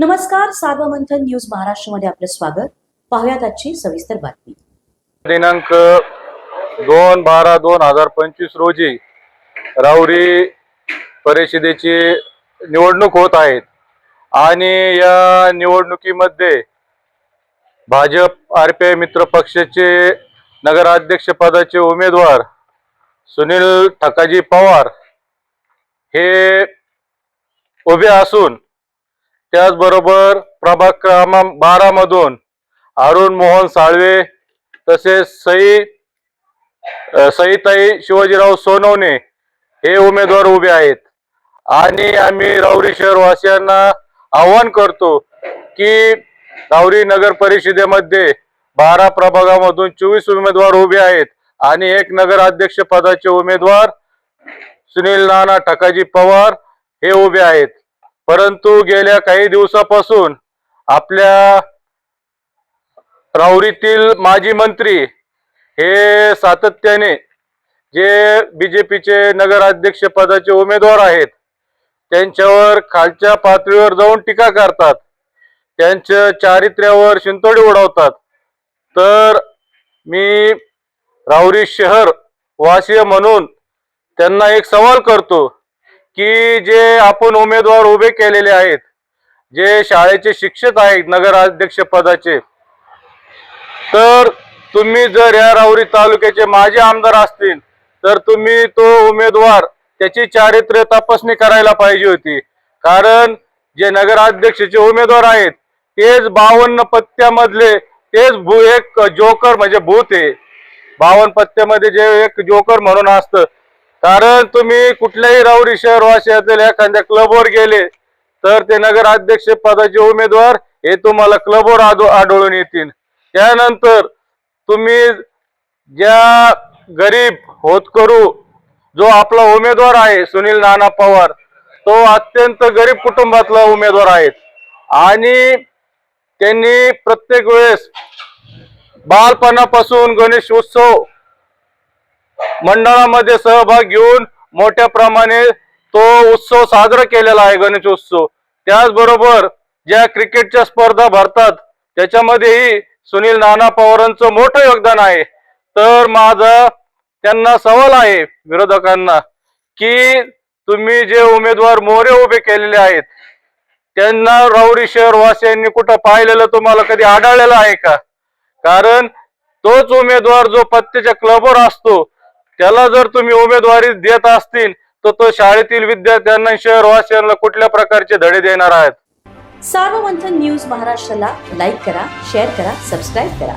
नमस्कार सार्वमंथन न्यूज महाराष्ट्रमध्ये आपलं स्वागत. पाहुयात आजची सविस्तर बातमी. दिनांक दोन बारा दोन हजार पंचवीस रोजी राऊरी परिषदेची निवडणूक होत आहेत. आणि या निवडणुकीमध्ये भाजप आर पी आय मित्र पक्षाचे नगराध्यक्ष पदाचे उमेदवार सुनील ठकाजी पवार हे उभे असून त्याचबरोबर प्रभाग क्रमांक बारा मधून अरुण मोहन साळवे तसेच सई सईताई शिवाजीराव सोनवणे हे उमेदवार उभे आहेत. आणि आम्ही राऊरी शहरवासियांना आवाहन करतो की राऊरी नगर परिषदेमध्ये बारा प्रभागामधून चोवीस उमेदवार उभे आहेत आणि एक नगराध्यक्ष पदाचे उमेदवार सुनील नाना टकाजी पवार हे उभे आहेत. परंतु गेल्या काही दिवसापासून आपल्या राऊरीतील माजी मंत्री हे सातत्याने जे बीजेपीचे नगराध्यक्ष पदाचे उमेदवार आहेत त्यांच्यावर खालच्या पातळीवर जाऊन टीका करतात त्यांच्या चारित्र्यावर शिंतोडी उडवतात. तर मी राऊरी शहर वासीय म्हणून त्यांना एक सवाल करतो की जे आपण उमेदवार उभे केलेले आहेत जे शाळेचे शिक्षक आहेत नगराध्यक्ष पदाचे तर तुम्ही जर या राऊरी तालुक्याचे माजी आमदार असतील तर तुम्ही तो उमेदवार त्याची चारित्र्य तपासणी करायला पाहिजे होती. कारण जे नगराध्यक्षाचे उमेदवार आहेत तेच बावन्न पत्त्यामधले तेच भू एक जोकर म्हणजे भूत आहे. बावन्न पत्त्यामध्ये जे एक जोकर म्हणून असतं कारण तुम्ही कुठल्याही राऊरी शहर वाशियातील एखाद्या क्लबवर गेले तर ते नगराध्यक्ष पदाचे उमेदवार हे तुम्हाला क्लबवर आढळून येतील. त्यानंतर तुम्ही ज्या गरीब होतकरू जो आपला उमेदवार आहे सुनील नाना पवार तो अत्यंत गरीब कुटुंबातला उमेदवार आहे. आणि त्यांनी प्रत्येक वेळेस बालपणापासून गणेश उत्सव मंडळामध्ये सहभाग घेऊन मोठ्या प्रमाणे तो उत्सव साजरा केलेला आहे गणेश उत्सव. त्याचबरोबर ज्या क्रिकेटच्या स्पर्धा भरतात त्याच्यामध्येही सुनील नाना पवारांचं मोठं योगदान आहे. तर माझा त्यांना सवाल आहे विरोधकांना की तुम्ही जे उमेदवार मोरे उभे केलेले आहेत त्यांना राऊरी शहरवासियांनी कुठं पाहिलेलं तुम्हाला कधी आढळलेलं आहे का? कारण तोच उमेदवार जो पत्त्याच्या क्लबवर असतो त्याला जर तुम्ही उमेदवारी देत असतील तर तो शाळेतील विद्यार्थ्यांना शहरवासियांना कुठल्या प्रकारचे धडे देणार आहेत? सार्वमंथन न्यूज महाराष्ट्राला लाईक करा शेअर करा सबस्क्राईब करा.